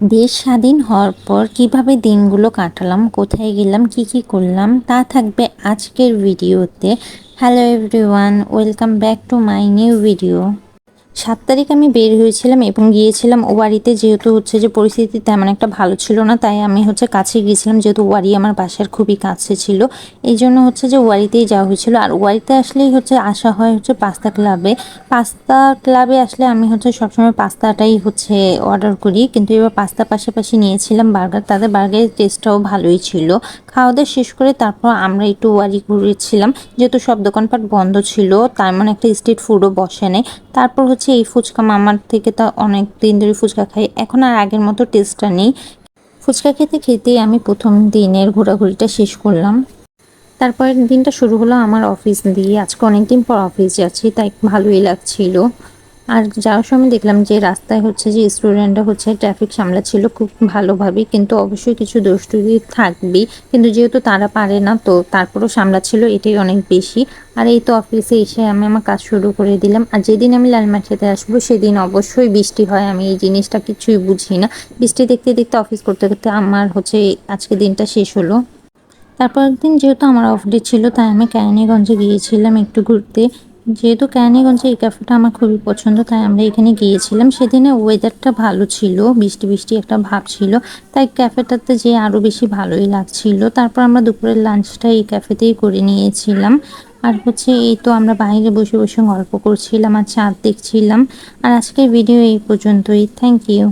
দেশ স্বাধীন হওয়ার পর কীভাবে দিনগুলো কাটালাম, কোথায় গেলাম, কি কি করলাম, তা থাকবে আজকের ভিডিওতে। Hello everyone welcome back to my new video সাত তারিখ আমি বের হয়েছিলাম এবং গিয়েছিলাম ওয়ারিতে, যেহেতু হচ্ছে যে পরিস্থিতি তেমন একটা ভালো ছিল না, তাই আমি হচ্ছে কাছে গিয়েছিলাম, যেহেতু ওয়ারি আমার বাসার খুবই কাছে ছিল। এই জন্য হচ্ছে যে ওয়ারিতেই যাওয়া হয়েছিল। আর ওয়ারিতে আসলেই হচ্ছে আসা হয় হচ্ছে পাস্তা ক্লাবে। পাস্তা ক্লাবে আসলে আমি হচ্ছে সবসময় পাস্তাটাই হচ্ছে অর্ডার করি, কিন্তু এবার পাস্তা পাশাপাশি নিয়েছিলাম বার্গার। তাদের বার্গারের টেস্টটাও ভালোই ছিল। খাওয়া দাওয়া শেষ করে তারপর আমরা একটু ওয়ারি ঘুরেছিলাম যেহেতু সব দোকানপাট বন্ধ ছিল, তার মানে একটা স্ট্রিট ফুডও বসে নেই। তারপর হচ্ছে এই ফুচকা মামার থেকে তো অনেক দিন ধরে ফুচকা খাই, এখন আর আগের মতো টেস্টটা নেই। ফুচকা খেতে খেতে আমি প্রথম দিনের ঘোরাঘুরিটা শেষ করলাম। তারপরের দিনটা শুরু হলো আমার অফিস দিয়ে। আজকে অনেক দিন পর অফিস যাচ্ছি, তাই ভালোই লাগছিল। আর যাওয়ার সময় দেখলাম যে রাস্তায় হচ্ছে যে স্টুডেন্টরা হচ্ছে ট্রাফিক সামলাচ্ছিল খুব ভালোভাবে, কিন্তু অবশ্যই কিছু দোষটুরি থাকবেই। কিন্তু যেহেতু তারা পারে না, তো তারপরও সামলাচ্ছিল, এটাই অনেক বেশি। আর এই তো অফিসে এসে আমি আমার কাজ শুরু করে দিলাম। আর যেদিন আমি লালমাটিতে আসব, সেদিন অবশ্যই বৃষ্টি হয়। আমি এই জিনিসটা কিছুই বুঝি না। বৃষ্টি দেখতে দেখতে অফিস করতে করতে আমার হচ্ছে আজকে দিনটা শেষ হলো। তারপর একদিন যেহেতু আমার অফ ডে ছিল, তাই আমি ক্যানিগঞ্জে গিয়েছিলাম একটু ঘুরতে। যেহেতু ক্যানিগঞ্জে এই ক্যাফেটা আমার খুবই পছন্দ, তাই আমরা এখানে গিয়েছিলাম। সেদিনে ওয়েদারটা ভালো ছিল, বৃষ্টি বৃষ্টি একটা ভাব ছিল, তাই ক্যাফেটাতে যে আরও বেশি ভালোই লাগছিল। তারপর আমরা দুপুরের লাঞ্চটা এই ক্যাফেতেই করে নিয়েছিলাম। আর হচ্ছে এই তো আমরা বাইরে বসে বসে গল্প করছিলাম আর চাঁদ দেখছিলাম। আর আজকের ভিডিও এই পর্যন্তই। Thank you